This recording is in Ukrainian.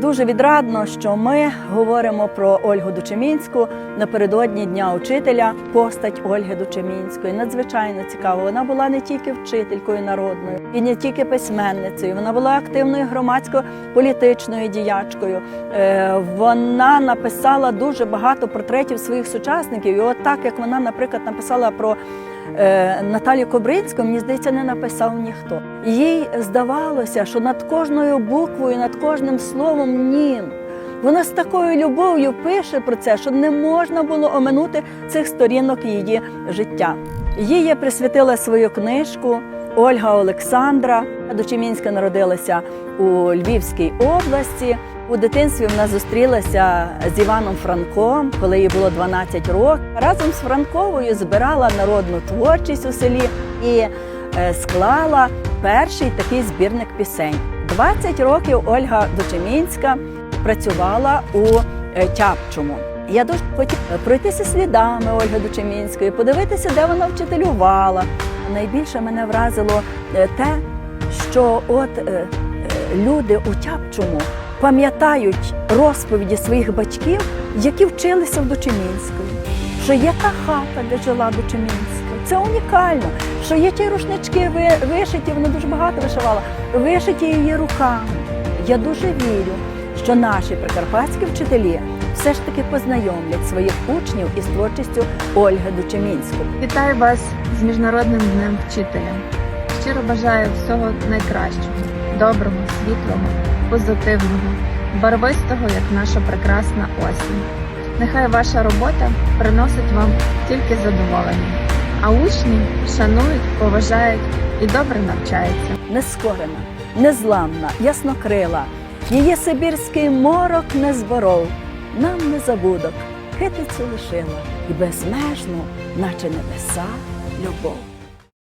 Дуже відрадно, що ми говоримо про Ольгу Дучемінську напередодні Дня учителя. Постать Ольги Дучемінської надзвичайно цікава. Вона була не тільки вчителькою народною і не тільки письменницею. Вона була активною громадсько-політичною діячкою. Е, Вона написала дуже багато портретів своїх сучасників. І от так як вона, наприклад, написала про е, Наталію Кобринську, мені здається, не написав ніхто. Їй здавалося, що над кожною буквою, над кожним словом нім. Вона з такою любов'ю пише про це, що не можна було оминути цих сторінок її життя. Їй я присвятила свою книжку Ольга Олександра. Дочемінська народилася у Львівській області. У дитинстві вона зустрілася з Іваном Франком, коли їй було 12 років. Разом з Франковою збирала народну творчість у селі і е, склала перший такий збірник пісень. 20 років Ольга Дочемінська працювала у е, Тяпчому. Я дуже хотіла пройтися слідами Ольги Дочемінської, подивитися, де вона вчителювала. Найбільше мене вразило е, те, що от е, е, люди у Тяпчому пам'ятають розповіді своїх батьків, які вчилися в Дочемінської. Що є та хата, де жила Дочемінська. Це унікально. Що є ті рушнички вишиті, вона дуже багато вишивала, вишиті її руками. Я дуже вірю, що наші прикарпатські вчителі все ж таки познайомлять своїх учнів із творчістю Ольги Дучемінської. Вітаю вас з Міжнародним днем вчителя. Щиро бажаю всього найкращого, доброго, світлого, позитивного, барвистого, як наша прекрасна осінь. Нехай ваша робота приносить вам тільки задоволення, а учні шанують, поважають і добре навчаються. нескорена, незламна, яснокрила. Її сибірський морок не зборов, нам не забудок, хитицю лишила і безмежну, наче небеса, любов.